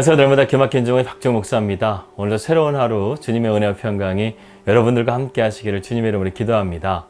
안녕하세요. 날마다 기막힌 종의 박정 목사입니다. 오늘도 새로운 하루 주님의 은혜와 평강이 여러분들과 함께 하시기를 주님의 이름으로 기도합니다.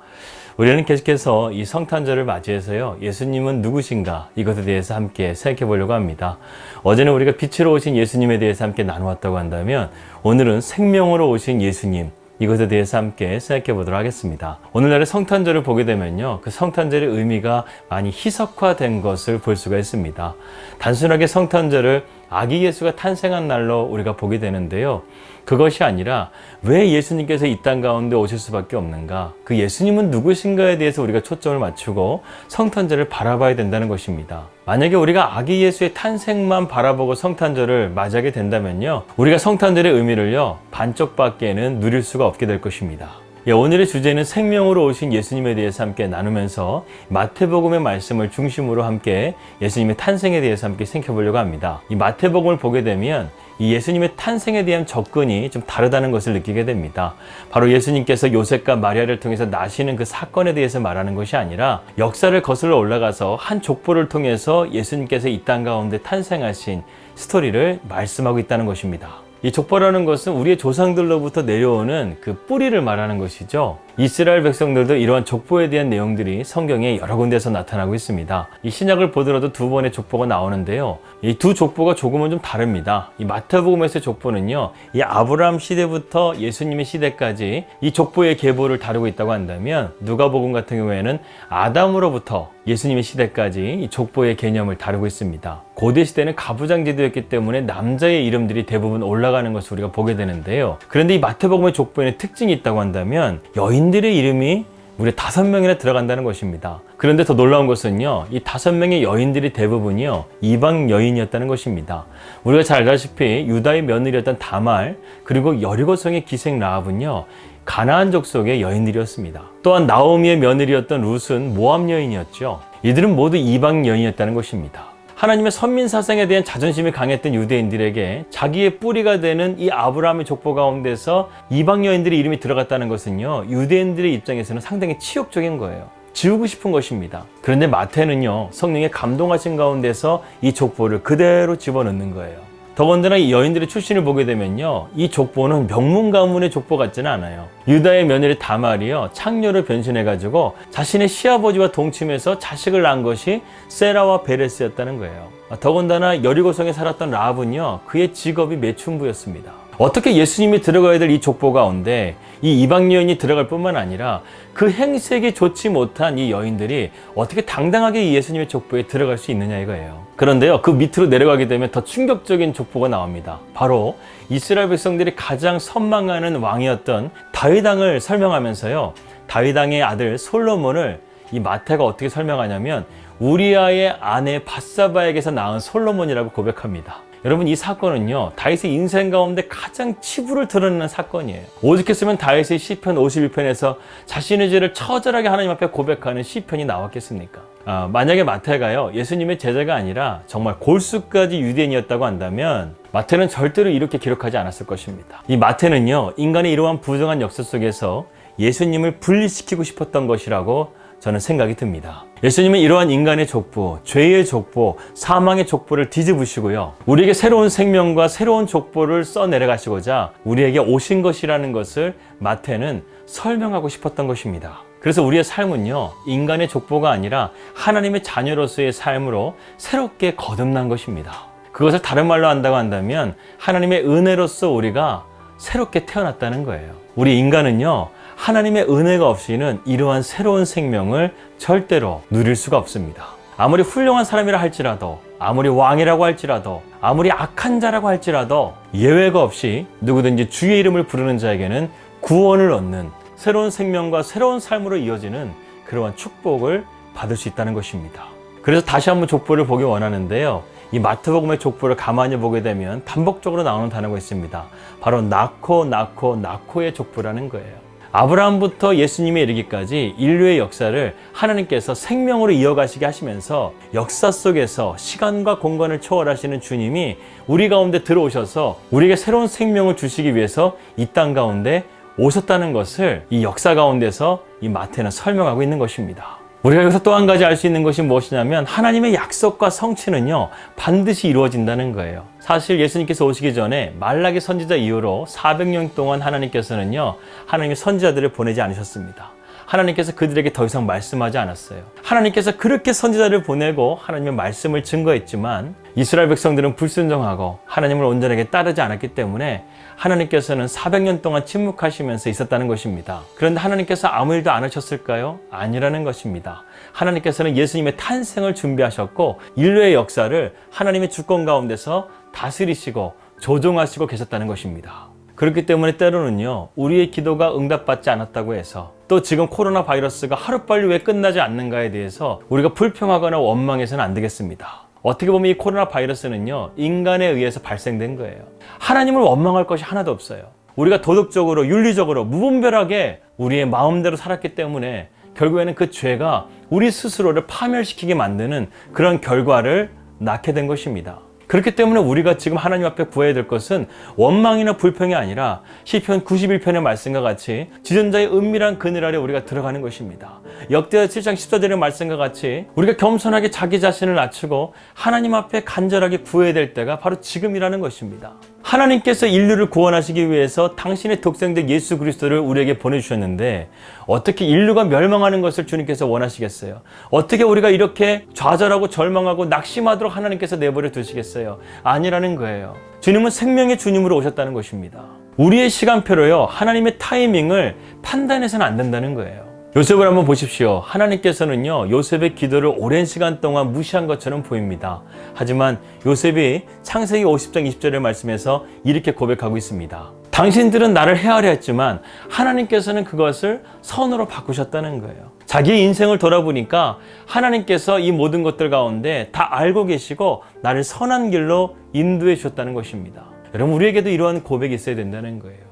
우리는 계속해서 이 성탄절을 맞이해서요. 예수님은 누구신가 이것에 대해서 함께 생각해 보려고 합니다. 어제는 우리가 빛으로 오신 예수님에 대해서 함께 나누었다고 한다면 오늘은 생명으로 오신 예수님 이것에 대해서 함께 생각해 보도록 하겠습니다. 오늘날의 성탄절을 보게 되면요. 그 성탄절의 의미가 많이 희석화된 것을 볼 수가 있습니다. 단순하게 성탄절을 아기 예수가 탄생한 날로 우리가 보게 되는데요. 그것이 아니라 왜 예수님께서 이 땅 가운데 오실 수밖에 없는가? 그 예수님은 누구신가에 대해서 우리가 초점을 맞추고 성탄절을 바라봐야 된다는 것입니다. 만약에 우리가 아기 예수의 탄생만 바라보고 성탄절을 맞이하게 된다면요. 우리가 성탄절의 의미를요. 반쪽밖에는 누릴 수가 없게 될 것입니다. 예, 오늘의 주제는 생명으로 오신 예수님에 대해서 함께 나누면서 마태복음의 말씀을 중심으로 함께 예수님의 탄생에 대해서 함께 생각해 보려고 합니다. 이 마태복음을 보게 되면 이 예수님의 탄생에 대한 접근이 좀 다르다는 것을 느끼게 됩니다. 바로 예수님께서 요셉과 마리아를 통해서 나시는 그 사건에 대해서 말하는 것이 아니라 역사를 거슬러 올라가서 한 족보를 통해서 예수님께서 이 땅 가운데 탄생하신 스토리를 말씀하고 있다는 것입니다. 이 족보라는 것은 우리의 조상들로부터 내려오는 그 뿌리를 말하는 것이죠. 이스라엘 백성들도 이러한 족보에 대한 내용들이 성경에 여러 군데서 나타나고 있습니다. 이 신약을 보더라도 두 번의 족보가 나오는데요. 이 두 족보가 조금은 좀 다릅니다. 이 마태복음에서의 족보는요, 이 아브라함 시대부터 예수님의 시대까지 이 족보의 계보를 다루고 있다고 한다면 누가복음 같은 경우에는 아담으로부터 예수님의 시대까지 이 족보의 개념을 다루고 있습니다. 고대 시대는 가부장제도였기 때문에 남자의 이름들이 대부분 올라가는 것을 우리가 보게 되는데요. 그런데 이 마태복음의 족보에는 특징이 있다고 한다면 여인 들의 이름이 무려 다섯 명이나 들어간다는 것입니다. 그런데 더 놀라운 것은요, 이 다섯 명의 여인들이 대부분이요, 이방 여인이었다는 것입니다. 우리가 잘 알다시피 유다의 며느리였던 다말, 그리고 여리고성의 기생 라합은요, 가나안 족속의 여인들이었습니다. 또한 나오미의 며느리였던 룻은 모함 여인이었죠. 이들은 모두 이방 여인이었다는 것입니다. 하나님의 선민 사상에 대한 자존심이 강했던 유대인들에게 자기의 뿌리가 되는 이 아브라함의 족보 가운데서 이방 여인들의 이름이 들어갔다는 것은요 유대인들의 입장에서는 상당히 치욕적인 거예요. 지우고 싶은 것입니다. 그런데 마태는요 성령의 감동하신 가운데서 이 족보를 그대로 집어넣는 거예요. 더군다나 이 여인들의 출신을 보게 되면요. 이 족보는 명문 가문의 족보 같지는 않아요. 유다의 며느리 다말이요. 창녀를 변신해가지고 자신의 시아버지와 동침해서 자식을 낳은 것이 세라와 베레스였다는 거예요. 더군다나 여리고성에 살았던 라합은요. 그의 직업이 매춘부였습니다. 어떻게 예수님이 들어가야 될 이 족보 가운데 이 이방 여인이 들어갈 뿐만 아니라 그 행색이 좋지 못한 이 여인들이 어떻게 당당하게 이 예수님의 족보에 들어갈 수 있느냐 이거예요. 그런데요, 그 밑으로 내려가게 되면 더 충격적인 족보가 나옵니다. 바로 이스라엘 백성들이 가장 선망하는 왕이었던 다윗왕을 설명하면서요, 다윗왕의 아들 솔로몬을 이 마태가 어떻게 설명하냐면 우리아의 아내 바사바에게서 낳은 솔로몬이라고 고백합니다. 여러분 이 사건은요 다윗의 인생 가운데 가장 치부를 드러내는 사건이에요. 오죽했으면 다윗의 시편 51편에서 자신의 죄를 처절하게 하나님 앞에 고백하는 시편이 나왔겠습니까? 아, 만약에 마태가요 예수님의 제자가 아니라 정말 골수까지 유대인이었다고 한다면 마태는 절대로 이렇게 기록하지 않았을 것입니다. 이 마태는요 인간의 이러한 부정한 역사 속에서 예수님을 분리시키고 싶었던 것이라고 저는 생각이 듭니다. 예수님은 이러한 인간의 족보, 죄의 족보, 사망의 족보를 뒤집으시고요. 우리에게 새로운 생명과 새로운 족보를 써 내려가시고자 우리에게 오신 것이라는 것을 마태는 설명하고 싶었던 것입니다. 그래서 우리의 삶은요, 인간의 족보가 아니라 하나님의 자녀로서의 삶으로 새롭게 거듭난 것입니다. 그것을 다른 말로 한다고 한다면 하나님의 은혜로서 우리가 새롭게 태어났다는 거예요. 우리 인간은요, 하나님의 은혜가 없이는 이러한 새로운 생명을 절대로 누릴 수가 없습니다. 아무리 훌륭한 사람이라 할지라도, 아무리 왕이라고 할지라도, 아무리 악한 자라고 할지라도 예외가 없이 누구든지 주의 이름을 부르는 자에게는 구원을 얻는 새로운 생명과 새로운 삶으로 이어지는 그러한 축복을 받을 수 있다는 것입니다. 그래서 다시 한번 족보를 보기 원하는데요. 이 마태복음의 족보를 가만히 보게 되면 반복적으로 나오는 단어가 있습니다. 바로 낳고 낳고 낳고의 족보라는 거예요. 아브라함부터 예수님에 이르기까지 인류의 역사를 하나님께서 생명으로 이어가시게 하시면서 역사 속에서 시간과 공간을 초월하시는 주님이 우리 가운데 들어오셔서 우리에게 새로운 생명을 주시기 위해서 이 땅 가운데 오셨다는 것을 이 역사 가운데서 이 마태는 설명하고 있는 것입니다. 우리가 여기서 또 한 가지 알 수 있는 것이 무엇이냐면 하나님의 약속과 성취는요 반드시 이루어진다는 거예요. 사실 예수님께서 오시기 전에 말라기 선지자 이후로 400년 동안 하나님께서는요 하나님의 선지자들을 보내지 않으셨습니다. 하나님께서 그들에게 더 이상 말씀하지 않았어요. 하나님께서 그렇게 선지자를 보내고 하나님의 말씀을 증거했지만 이스라엘 백성들은 불순종하고 하나님을 온전하게 따르지 않았기 때문에 하나님께서는 400년 동안 침묵하시면서 있었다는 것입니다. 그런데 하나님께서 아무 일도 안 하셨을까요? 아니라는 것입니다. 하나님께서는 예수님의 탄생을 준비하셨고 인류의 역사를 하나님의 주권 가운데서 다스리시고 조종하시고 계셨다는 것입니다. 그렇기 때문에 때로는요, 우리의 기도가 응답받지 않았다고 해서 또 지금 코로나 바이러스가 하루빨리 왜 끝나지 않는가에 대해서 우리가 불평하거나 원망해서는 안 되겠습니다. 어떻게 보면 이 코로나 바이러스는요, 인간에 의해서 발생된 거예요. 하나님을 원망할 것이 하나도 없어요. 우리가 도덕적으로, 윤리적으로, 무분별하게 우리의 마음대로 살았기 때문에 결국에는 그 죄가 우리 스스로를 파멸시키게 만드는 그런 결과를 낳게 된 것입니다. 그렇기 때문에 우리가 지금 하나님 앞에 구해야 될 것은 원망이나 불평이 아니라 시편 91편의 말씀과 같이 지존자의 은밀한 그늘 아래 우리가 들어가는 것입니다. 역대하 7장 14절의 말씀과 같이 우리가 겸손하게 자기 자신을 낮추고 하나님 앞에 간절하게 구해야 될 때가 바로 지금이라는 것입니다. 하나님께서 인류를 구원하시기 위해서 당신의 독생자 예수 그리스도를 우리에게 보내주셨는데 어떻게 인류가 멸망하는 것을 주님께서 원하시겠어요? 어떻게 우리가 이렇게 좌절하고 절망하고 낙심하도록 하나님께서 내버려 두시겠어요? 아니라는 거예요. 주님은 생명의 주님으로 오셨다는 것입니다. 우리의 시간표로요, 하나님의 타이밍을 판단해서는 안 된다는 거예요. 요셉을 한번 보십시오. 하나님께서는요, 요셉의 기도를 오랜 시간 동안 무시한 것처럼 보입니다. 하지만 요셉이 창세기 50장 20절의 말씀에서 이렇게 고백하고 있습니다. 당신들은 나를 헤아려 했지만 하나님께서는 그것을 선으로 바꾸셨다는 거예요. 자기의 인생을 돌아보니까 하나님께서 이 모든 것들 가운데 다 알고 계시고 나를 선한 길로 인도해 주셨다는 것입니다. 여러분, 우리에게도 이러한 고백이 있어야 된다는 거예요.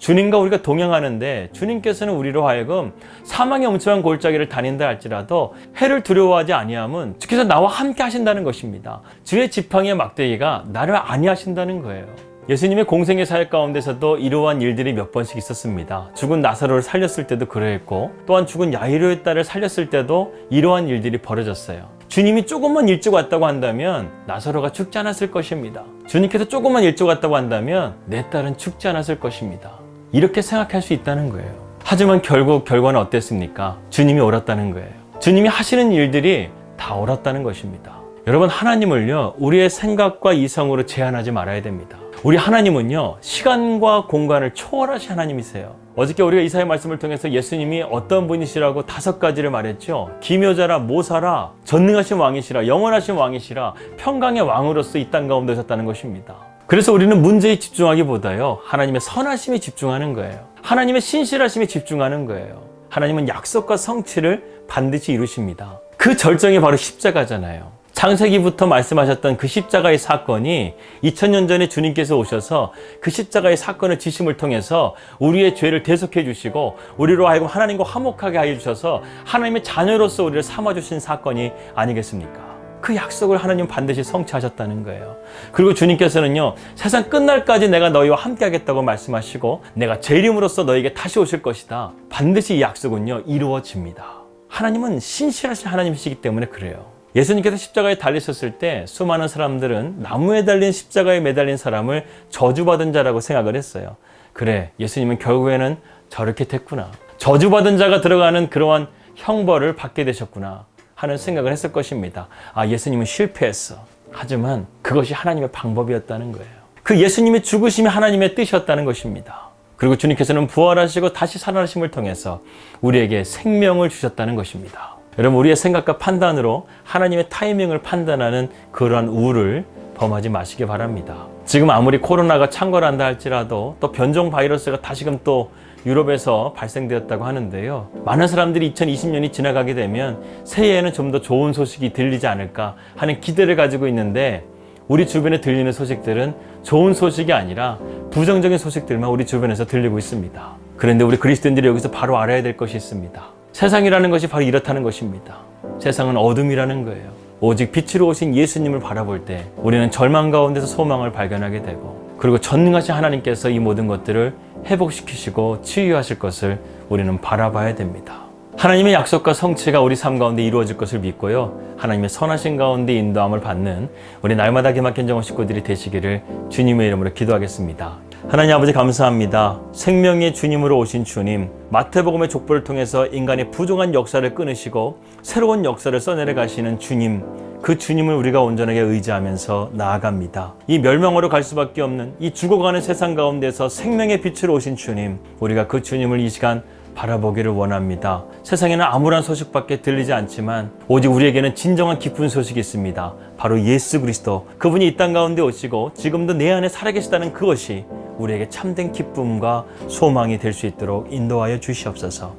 주님과 우리가 동행하는데 주님께서는 우리로 하여금 사망의 엄청난 골짜기를 다닌다 할지라도 해를 두려워하지 아니함은 주께서 나와 함께 하신다는 것입니다. 주의 지팡이의 막대기가 나를 아니하신다는 거예요. 예수님의 공생의 사역 가운데서도 이러한 일들이 몇 번씩 있었습니다. 죽은 나사로를 살렸을 때도 그러했고 또한 죽은 야이로의 딸을 살렸을 때도 이러한 일들이 벌어졌어요. 주님이 조금만 일찍 왔다고 한다면 나사로가 죽지 않았을 것입니다. 주님께서 조금만 일찍 왔다고 한다면 내 딸은 죽지 않았을 것입니다. 이렇게 생각할 수 있다는 거예요. 하지만 결국 결과는 어땠습니까? 주님이 옳았다는 거예요. 주님이 하시는 일들이 다 옳았다는 것입니다. 여러분 하나님을요 우리의 생각과 이성으로 제한하지 말아야 됩니다. 우리 하나님은요 시간과 공간을 초월하신 하나님이세요. 어저께 우리가 이사의 말씀을 통해서 예수님이 어떤 분이시라고 다섯 가지를 말했죠. 기묘자라 모사라 전능하신 왕이시라 영원하신 왕이시라 평강의 왕으로서 이 땅 가운데 오셨다는 것입니다. 그래서 우리는 문제에 집중하기보다요 하나님의 선하심에 집중하는 거예요. 하나님의 신실하심에 집중하는 거예요. 하나님은 약속과 성취를 반드시 이루십니다. 그 절정이 바로 십자가잖아요. 창세기부터 말씀하셨던 그 십자가의 사건이 2000년 전에 주님께서 오셔서 그 십자가의 사건을 지심을 통해서 우리의 죄를 대속해 주시고 우리로 하여금 하나님과 화목하게 하여 주셔서 하나님의 자녀로서 우리를 삼아 주신 사건이 아니겠습니까? 그 약속을 하나님 반드시 성취하셨다는 거예요. 그리고 주님께서는요, 세상 끝날까지 내가 너희와 함께 하겠다고 말씀하시고, 내가 제 이름으로써 너에게 다시 오실 것이다. 반드시 이 약속은요, 이루어집니다. 하나님은 신실하신 하나님이시기 때문에 그래요. 예수님께서 십자가에 달리셨을 때 수많은 사람들은 나무에 달린 십자가에 매달린 사람을 저주받은 자라고 생각을 했어요. 그래, 예수님은 결국에는 저렇게 됐구나. 저주받은 자가 들어가는 그러한 형벌을 받게 되셨구나. 하는 생각을 했을 것입니다. 아, 예수님은 실패했어. 하지만 그것이 하나님의 방법이었다는 거예요. 그 예수님의 죽으심이 하나님의 뜻이었다는 것입니다. 그리고 주님께서는 부활하시고 다시 살아나심을 통해서 우리에게 생명을 주셨다는 것입니다. 여러분, 우리의 생각과 판단으로 하나님의 타이밍을 판단하는 그러한 우를 범하지 마시기 바랍니다. 지금 아무리 코로나가 창궐한다 할지라도 또 변종 바이러스가 다시금 또 유럽에서 발생되었다고 하는데요. 많은 사람들이 2020년이 지나가게 되면 새해에는 좀 더 좋은 소식이 들리지 않을까 하는 기대를 가지고 있는데 우리 주변에 들리는 소식들은 좋은 소식이 아니라 부정적인 소식들만 우리 주변에서 들리고 있습니다. 그런데 우리 그리스도인들이 여기서 바로 알아야 될 것이 있습니다. 세상이라는 것이 바로 이렇다는 것입니다. 세상은 어둠이라는 거예요. 오직 빛으로 오신 예수님을 바라볼 때 우리는 절망 가운데서 소망을 발견하게 되고 그리고 전능하신 하나님께서 이 모든 것들을 회복시키시고 치유하실 것을 우리는 바라봐야 됩니다. 하나님의 약속과 성취가 우리 삶 가운데 이루어질 것을 믿고요. 하나님의 선하신 가운데 인도함을 받는 우리 날마다 기막힌 정원 식구들이 되시기를 주님의 이름으로 기도하겠습니다. 하나님 아버지 감사합니다. 생명의 주님으로 오신 주님, 마태복음의 족보를 통해서 인간의 부정한 역사를 끊으시고 새로운 역사를 써내려 가시는 주님, 그 주님을 우리가 온전하게 의지하면서 나아갑니다. 이 멸망으로 갈 수밖에 없는 이 죽어가는 세상 가운데서 생명의 빛으로 오신 주님, 우리가 그 주님을 이 시간 바라보기를 원합니다. 세상에는 아무런 소식밖에 들리지 않지만 오직 우리에게는 진정한 기쁜 소식이 있습니다. 바로 예수 그리스도. 그분이 이 땅 가운데 오시고 지금도 내 안에 살아계시다는 그것이 우리에게 참된 기쁨과 소망이 될 수 있도록 인도하여 주시옵소서.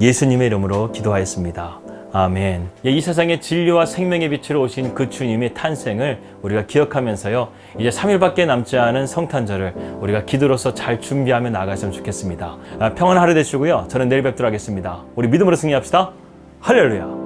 예수님의 이름으로 기도하였습니다. 아멘. 예, 이 세상에 진리와 생명의 빛으로 오신 그 주님의 탄생을 우리가 기억하면서요. 이제 3일밖에 남지 않은 성탄절을 우리가 기도로서 잘 준비하며 나아갔으면 좋겠습니다. 아, 평안한 하루 되시고요. 저는 내일 뵙도록 하겠습니다. 우리 믿음으로 승리합시다. 할렐루야.